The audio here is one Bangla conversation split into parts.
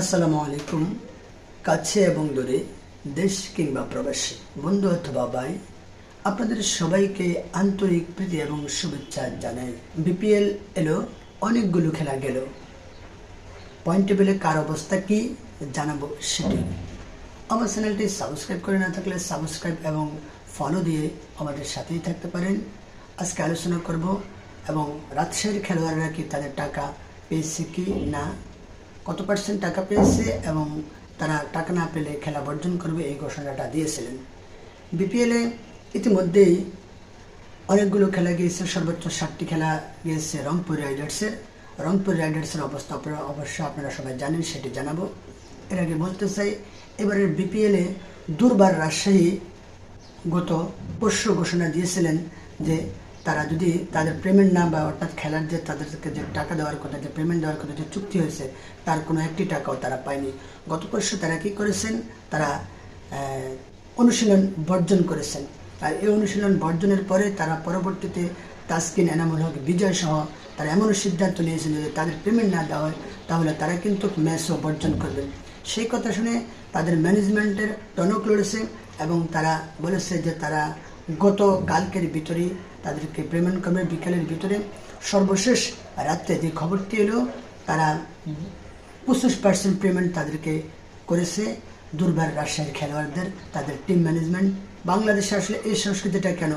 আসসালামু আলাইকুম কাছে এবং দূরে দেশ কিংবা প্রবাসী, বন্ধু অথবা ভাই, আপনাদের সবাইকে আন্তরিক প্রীতি এবং শুভেচ্ছা জানাই। বিপিএল এলো, অনেকগুলো খেলা গেল। পয়েন্ট টেবিলে কার অবস্থা কি জানাব সেটি। আমার চ্যানেলটি সাবস্ক্রাইব করে না থাকলে সাবস্ক্রাইব এবং ফলো দিয়ে আমাদের সাথেই থাকতে পারেন। আজকে আলোচনা করব, এবং রাজশাহীর খেলোয়াড়রা কি তাদের টাকা পেয়েছে কি না কত পার্সেন্ট টাকা পেয়েছে এবং তারা টাকা না পেলে খেলা বর্জন করবে এই ঘোষণাটা দিয়েছিলেন। বিপিএলে ইতিমধ্যেই অনেকগুলো খেলা গিয়েছে, সর্বোচ্চ ষাটটি খেলা গিয়েছে রংপুর রাইডার্সের রংপুর রাইডার্সের অবস্থা আপনারা অবশ্যই আপনারা সবাই জানেন, সেটি জানাব। এর আগে বলতে চাই, এবারের বিপিএলে দুর্বার রাজশাহী গত পরশু ঘোষণা দিয়েছিলেন যে তারা যদি তাদের পেমেন্ট না বা অর্থাৎ খেলার যে তাদেরকে যে টাকা দেওয়ার কথা, যে পেমেন্ট দেওয়ার কথা, যে চুক্তি হয়েছে, তার কোনো একটি টাকাও তারা পায়নি। গত পরশু তারা কি করেছেন? তারা অনুশীলন বর্জন করেছেন। আর এই অনুশীলন বর্জনের পরে তারা পরবর্তীতে তাসকিন, এনামুল হক, বিজয় সহ তারা এমনও সিদ্ধান্ত নিয়েছেন যে তাদের পেমেন্ট না দেওয়া হয়, তাহলে তারা কিন্তু ম্যাচও বর্জন করবেন। সেই কথা শুনে তাদের ম্যানেজমেন্টের টনক লড়েছে এবং তারা বলেছে যে তারা গত কালকের ভিতরে, তাদেরকে পেমেন্ট করবে বিকেলের ভিতরে সর্বশেষ রাত্রে যে খবরটি এলো, তারা পঁচিশ পার্সেন্ট পেমেন্ট তাদেরকে করেছে। দুর্বার রাজশাহীর খেলোয়াড়দের, তাদের টিম ম্যানেজমেন্ট বাংলাদেশে আসলে এই সংস্কৃতিটা কেন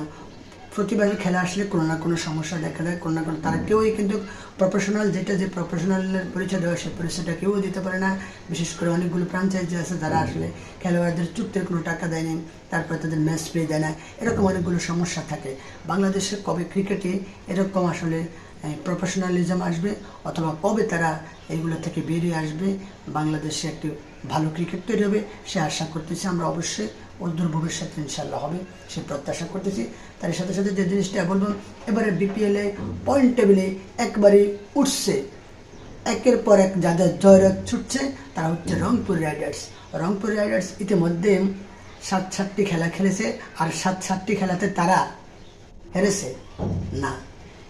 প্রতিবারের খেলা আসলে কোনো না কোনো সমস্যা দেখা দেয় কোনো না কোনো তারা কেউই কিন্তু প্রফেশনাল যেটা যে প্রফেশনালের পরিচয় দেওয়া সেই পরিচয়টা কেউ দিতে পারে না। বিশেষ করে অনেকগুলো ফ্রাঞ্চাইজি আছে যারা আসলে খেলোয়াড়দের চুক্তির কোনো টাকা দেয়নি তারপর তাদের ম্যাচ পেয়ে দেয় না এরকম অনেকগুলো সমস্যা থাকে। বাংলাদেশে কবে ক্রিকেটে এরকম আসলে প্রফেশনালিজম আসবে অথবা কবে তারা এইগুলো থেকে বেরিয়ে আসবে? বাংলাদেশে একটি ভালো ক্রিকেট তৈরি হবে সে আশা করতেছি আমরা অবশ্যই অদূর ভবিষ্যতে ইনশাল্লাহ হবে, সে প্রত্যাশা করতেছি। তার সাথে সাথে যে জিনিসটা বলব এবারে বিপিএলে পয়েন্ট টেবিলে একবারে উঠছে। একের পর এক যাদের জয়রাত ছুটছে, তারা হচ্ছে রংপুর রাইডার্স। রংপুর রাইডার্স ইতিমধ্যে সাত সাতটি খেলা খেলেছে, আর সাত সাতটি খেলাতে তারা হেরেছে। না,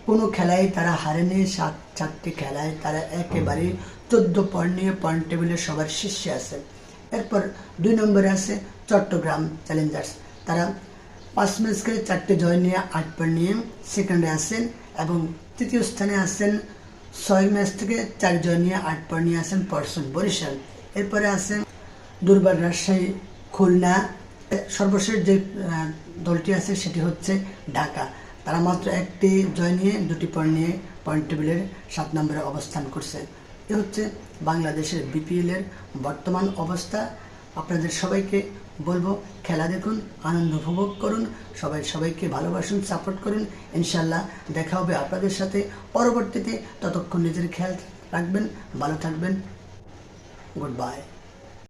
কোনো খেলায় তারা হারেনি সাত চারটি খেলায় তারা একেবারে চোদ্দ পয়েন্ট নিয়ে পয়েন্ট টেবিলে সবার শীর্ষে আছে। এরপর দুই নম্বরে আছে চট্টগ্রাম চ্যালেঞ্জার্স তারা পাঁচ ম্যাচ খেলে চারটে জয় নিয়ে আট পয়েন্ট নিয়ে সেকেন্ডে আসেন এবং তৃতীয় স্থানে আসেন ছয় ম্যাচ থেকে চার জয় নিয়ে আট পয়েন্ট নিয়ে আছেন পরশন বরিশাল। এরপরে আসেন দুর্বার রাজশাহী, খুলনা। সর্বশেষ যে দলটি আছে সেটি হচ্ছে ঢাকা। তারা মাত্র একটি জয় নিয়ে দুটি পয়েন্ট নিয়ে পয়েন্ট টেবিলের সাত নম্বরে অবস্থান করছে। এ হচ্ছে বাংলাদেশের বিপিএলের বর্তমান অবস্থা। আপনাদের সবাইকে বলব, খেলা দেখুন, আনন্দ উপভোগ করুন, সবাই সবাইকে ভালোবাসুন সাপোর্ট করুন। ইনশাল্লাহ দেখা হবে আপনাদের সাথে। পরবর্তীতে ততক্ষণ নিজের খেয়াল রাখবেন, ভালো থাকবেন। Good bye